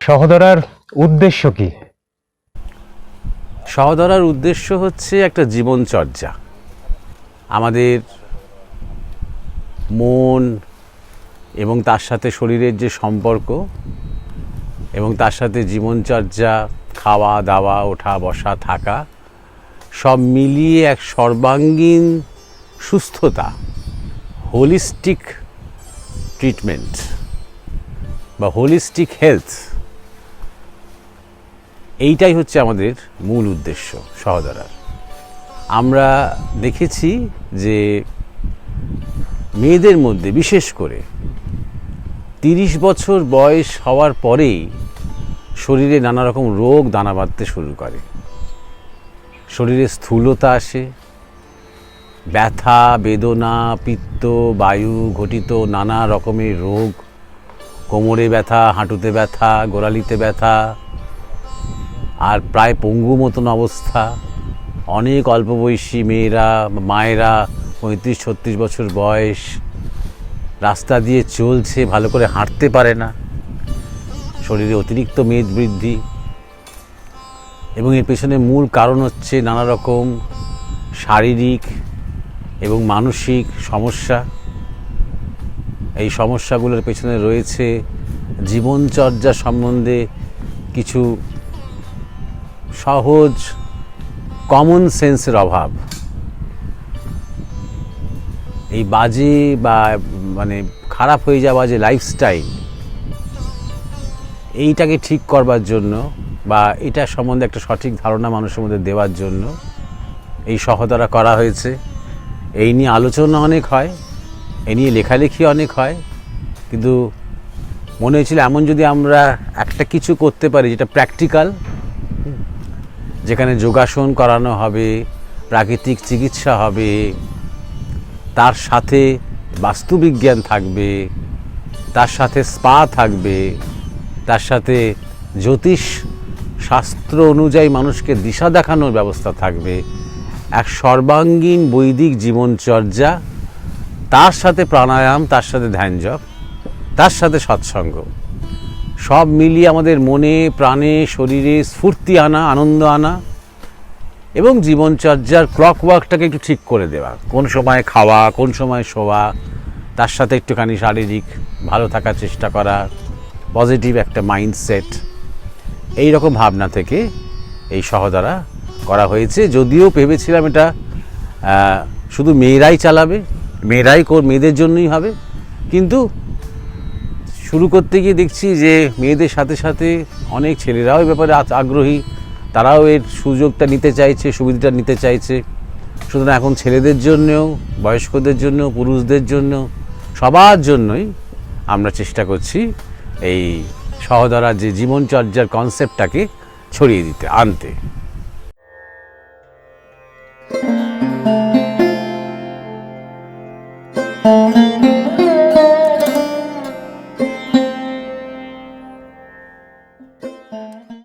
সহদরার উদ্দেশ্য কি? সহধরার উদ্দেশ্য হচ্ছে একটা জীবনচর্যা। আমাদের মন এবং তার সাথে শরীরের যে সম্পর্ক এবং তার সাথে জীবনচর্যা, খাওয়া, দাওয়া, ওঠা, বসা, থাকা সব মিলিয়ে এক সর্বাঙ্গীন সুস্থতা হোলিস্টিক ট্রিটমেন্ট বা হোলিস্টিক হেলথ এইটাই হচ্ছে আমাদের মূল উদ্দেশ্য সহদরার আমরা দেখেছি যে মেয়েদের মধ্যে বিশেষ করে তিরিশ বছর বয়স হওয়ার পরেই শরীরে নানা রকম রোগ, দানা বাঁধতে শুরু করে। শরীরে স্থূলতা আসে ব্যথা, বেদনা, পিত্ত, বায়ু ঘটিত নানা রকমের রোগ। কোমরে ব্যথা, হাঁটুতে ব্যথা, গোড়ালিতে ব্যথা, আর প্রায় পঙ্গু মতন অবস্থা। অনেক অল্প বয়সী মেয়েরা, মায়েরা, পঁয়ত্রিশ, ছত্রিশ বছর বয়স, রাস্তা দিয়ে চলছে, ভালো করে হাঁটতে পারে না। শরীরে অতিরিক্ত মেদ বৃদ্ধি। এবং এর পেছনে মূল কারণ হচ্ছে নানা রকম শারীরিক এবং মানসিক সমস্যা, এই সমস্যাগুলোর পেছনে রয়েছে জীবনচর্যা সম্বন্ধে কিছু সহজ কমন সেন্সের অভাব। এই বাজে বা মানে খারাপ হয়ে যাওয়া যে লাইফস্টাইল এইটাকে ঠিক করবার জন্য বা এটা সম্বন্ধে একটা সঠিক ধারণা মানুষের মধ্যে দেওয়ার জন্য এই সহদরা করা হয়েছে। এই নিয়ে আলোচনা অনেক হয় এ নিয়ে লেখালেখি অনেক হয়, কিন্তু মনে হয়েছিল এমন যদি আমরা একটা কিছু করতে পারি যেটা প্র্যাকটিক্যাল যেখানে যোগাসন করানো হবে, প্রাকৃতিক চিকিৎসা হবে, তার সাথে বাস্তুবিজ্ঞান থাকবে, তার সাথে স্পা থাকবে, তার সাথে জ্যোতিষ শাস্ত্র অনুযায়ী মানুষকে দিশা দেখানোর ব্যবস্থা থাকবে এক সর্বাঙ্গীন বৈদিক জীবনচর্যা, তার সাথে প্রাণায়াম, তার সাথে ধ্যান জপ তার সাথে সৎসঙ্গ। সব মিলিয়ে আমাদের মনে, প্রাণে, শরীরে স্ফূর্তি আনা, আনন্দ আনা এবং জীবনচর্যার ক্লক ওয়ার্কটাকে একটু ঠিক করে দেওয়া। কোন সময় খাওয়া, কোন সময় শোয়া, তার সাথে একটুখানি শারীরিক ভালো থাকার চেষ্টা করা, পজিটিভ একটা মাইন্ডসেট এই রকম ভাবনা থেকে এই সহদারা করা হয়েছে, যদিও ভেবেছিলাম এটা শুধু মেয়েরাই চালাবে, মেয়েরাই মেয়েদের জন্যই হবে। কিন্তু শুরু করতে গিয়ে দেখছি যে মেয়েদের সাথে সাথে অনেক ছেলেরাও এই ব্যাপারে আগ্রহী, তারাও এর সুযোগটা নিতে চাইছে, সুবিধাটা নিতে চাইছে। সুতরাং এখন ছেলেদের জন্যও, বয়স্কদের জন্য পুরুষদের জন্য সবার জন্যই আমরা চেষ্টা করছি এই সহদরা যে জীবনচর্যার কনসেপ্টটাকে ছড়িয়ে দিতে, আনতে।